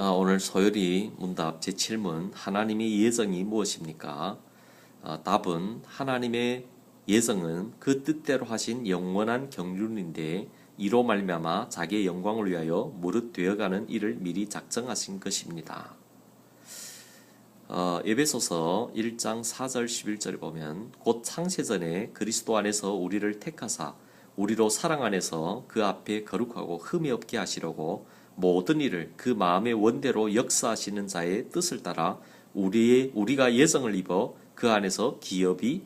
아, 오늘 소열이 문답 제7문 하나님의 예정이 무엇입니까? 아, 답은 하나님의 예정은 그 뜻대로 하신 영원한 경륜인데 이로 말미암아 자기의 영광을 위하여 무릇 되어가는 일을 미리 작정하신 것입니다. 어, 에베소서 1장 4절 11절에 보면 곧 창세전에 그리스도 안에서 우리를 택하사 우리로 사랑 안에서 그 앞에 거룩하고 흠이 없게 하시려고 모든 일을 그 마음의 원대로 역사하시는 자의 뜻을 따라 우리의 우리가 예정을 입어 그 안에서 기업이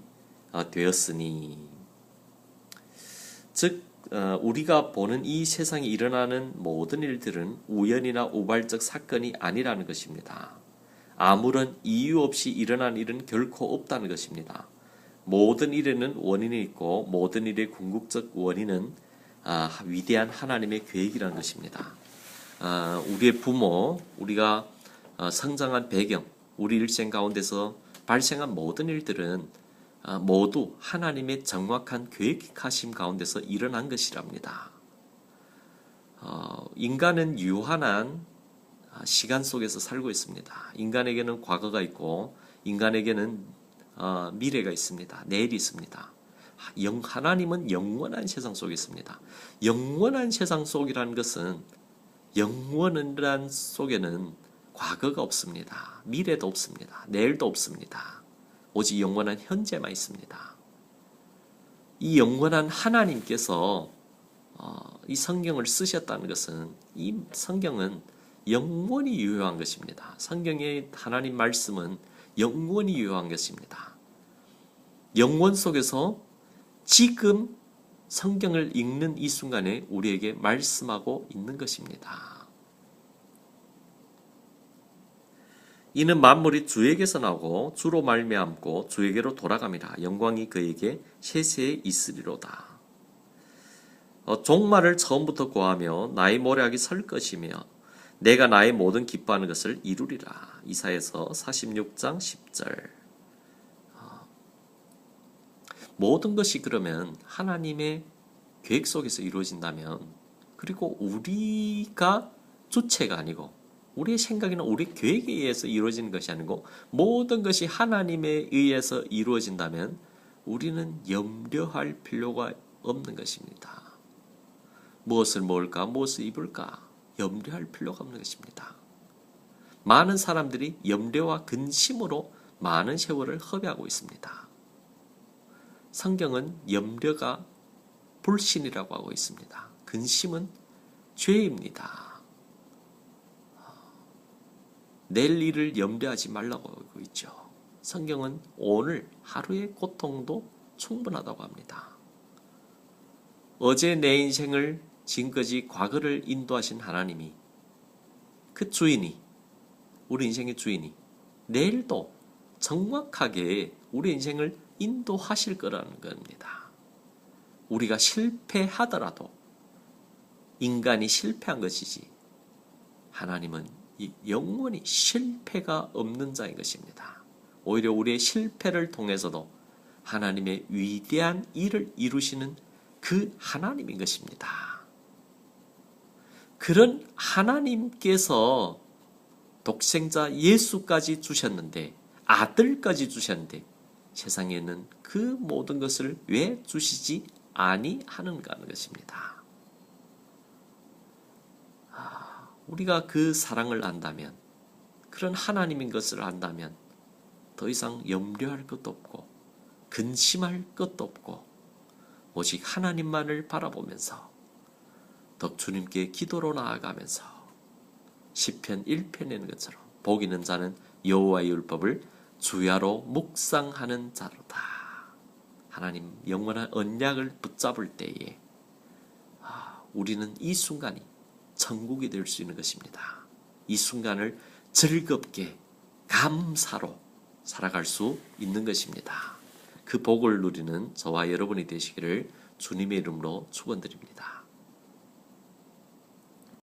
어, 되었으니 즉 어, 우리가 보는 이 세상에 일어나는 모든 일들은 우연이나 우발적 사건이 아니라는 것입니다. 아무런 이유 없이 일어난 일은 결코 없다는 것입니다. 모든 일에는 원인이 있고 모든 일의 궁극적 원인은 아, 위대한 하나님의 계획이라는 것입니다. 아, 우리의 부모, 우리가 어, 성장한 배경, 우리 일생 가운데서 발생한 모든 일들은 아, 모두 하나님의 정확한 계획하심 가운데서 일어난 것이랍니다. 어, 인간은 유한한 아, 시간 속에서 살고 있습니다. 인간에게는 과거가 있고 인간에게는 어, 미래가 있습니다. 내일이 있습니다. 영, 하나님은 영원한 세상 속에 있습니다. 영원한 세상 속이라는 것은 영원한 속에는 과거가 없습니다. 미래도 없습니다. 내일도 없습니다. 오직 영원한 현재만 있습니다. 이 영원한 하나님께서 어, 이 성경을 쓰셨다는 것은 이 성경은 영원히 유효한 것입니다. 성경의 하나님 말씀은 영원히 유효한 것입니다. 영원 속에서 지금 성경을 읽는 이 순간에 우리에게 말씀하고 있는 것입니다. 이는 만물이 주에게서 나고 주로 말미암고 주에게로 돌아갑니다. 영광이 그에게 세세에 있으리로다. 어, 종말을 처음부터 구하며 나의 모략이 설 것이며 내가 나의 모든 기뻐하는 것을 이루리라. 이사에서 46장 10절. 어, 모든 것이 그러면 하나님의 계획 속에서 이루어진다면 그리고 우리가 주체가 아니고 우리의 생각이나 우리 계획에 의해서 이루어지는 것이 아니고 모든 것이 하나님에 의해서 이루어진다면 우리는 염려할 필요가 없는 것입니다. 무엇을 먹을까, 무엇을 입을까 염려할 필요가 없는 것입니다. 많은 사람들이 염려와 근심으로 많은 세월을 허비하고 있습니다. 성경은 염려가 불신이라고 하고 있습니다. 근심은 죄입니다. 내일 일을 염려하지 말라고 하고 있죠. 성경은 오늘 하루의 고통도 충분하다고 합니다. 어제 내 인생을 지금까지 과거를 인도하신 하나님이 그 주인이 우리 인생의 주인이 내일도 정확하게 우리 인생을 인도하실 거라는 겁니다. 우리가 실패하더라도 인간이 실패한 것이지 하나님은 영원히 실패가 없는 자인 것입니다. 오히려 우리의 실패를 통해서도 하나님의 위대한 일을 이루시는 그 하나님인 것입니다. 그런 하나님께서 독생자 예수까지 주셨는데 아들까지 주셨는데 세상에는 그 모든 것을 왜 주시지 아니하는가 하는 것입니다. 우리가 그 사랑을 안다면, 그런 하나님인 것을 안다면, 더 이상 염려할 것도 없고, 근심할 것도 없고, 오직 하나님만을 바라보면서, 더 주님께 기도로 나아가면서, 시편 1편에는 것처럼, 복 있는 자는 여호와의 율법을 주야로 묵상하는 자로다. 하나님 영원한 언약을 붙잡을 때에 아, 우리는 이 순간이 천국이 될 수 있는 것입니다. 이 순간을 즐겁게 감사로 살아갈 수 있는 것입니다. 그 복을 누리는 저와 여러분이 되시기를 주님의 이름으로 축원드립니다.